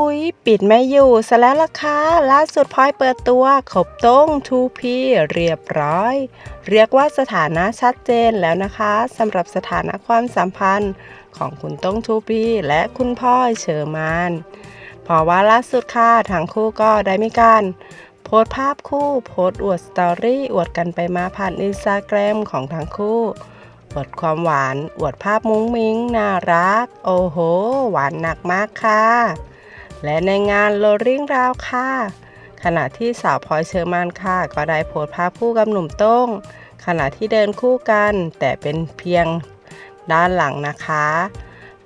อุ๊ย ปิดไม่อยู่ซะแล้วล่ะค่ะล่าสุดพลอยเปิดตัวขบต้ง 2P เรียบร้อย เรียกว่าสถานะชัดเจนแล้วนะคะสำหรับสถานะความสัมพันธ์ของคุณต้ง 2P และคุณพ่อเชอร์มานเพราะว่าล่าสุดค่ะทั้งคู่ก็ได้มีการโพสภาพคู่โพสอวดสตอรี่อวดกันไปมาผ่านอินสตาแกรมของทั้งคู่อวดความหวานอวดภาพมุ้งมิ้งน่ารัก โอ้โห หวานหนักมากค่ะ และในงานโลริ่งราวค่ะ ขณะที่สาวพลอยเชอร์มานค่ะ ก็ได้โพสต์ภาพคู่กับหนุ่มโต้ง ขณะที่เดินคู่กัน แต่เป็นเพียงด้านหลังนะคะ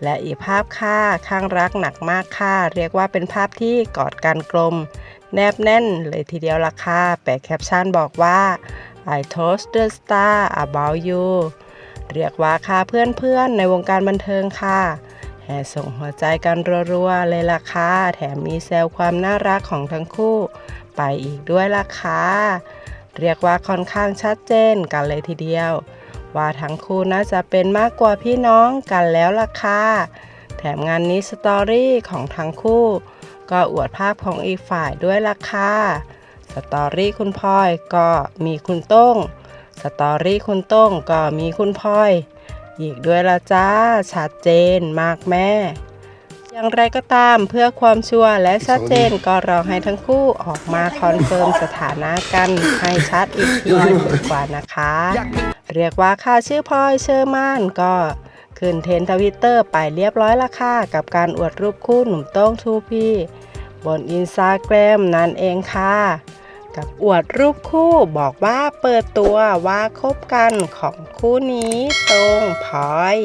และอีกภาพค่ะข้างรักหนักมากค่ะ เรียกว่าเป็นภาพที่กอดกันกลม แนบแน่นเลยทีเดียวละค่ะแปะแคปชั่นบอกว่า I told the star about you เรียกว่าค่ะเพื่อนๆในวงการบันเทิงค่ะ ส่งหัวใจกันรัวๆเลยล่ะค่ะแถมมีแซวความน่ารักของทั้งคู่ ไปอีกด้วยล่ะค่ะเรียกว่าค่อนข้างชัดเจนกันเลยทีเดียว ว่าทั้งคู่น่าจะเป็นมากกว่าพี่น้องกันแล้วล่ะค่ะแถมงานนี้สตอรี่ของทั้งคู่ ก็อวดภาพของอีกฝ่ายด้วยล่ะค่ะสตอรี่คุณพลอยก็มีคุณโต้ง สตอรี่คุณโต้งก็มีคุณพลอย อีกด้วยละจ้า ชัดเจนมากแม่ อย่างไรก็ตามเพื่อความชัวร์และชัดเจนก็รอให้ทั้งคู่ออกมาคอนเฟิร์มสถานะกันให้ชัดอีกทีดีกว่านะคะ เรียกว่าค่าชื่อพลอยเชอร์มานก็ขึ้นเทนทวิตเตอร์ไปเรียบร้อยละค่ะ กับการอวดรูปคู่หนุ่มโต้งทูพีบนอินสตาแกรมนั่นเองค่ะ กับอวดรูปคู่บอกว่าเปิดตัวว่าคบกันของคู่นี้ตรงพลอย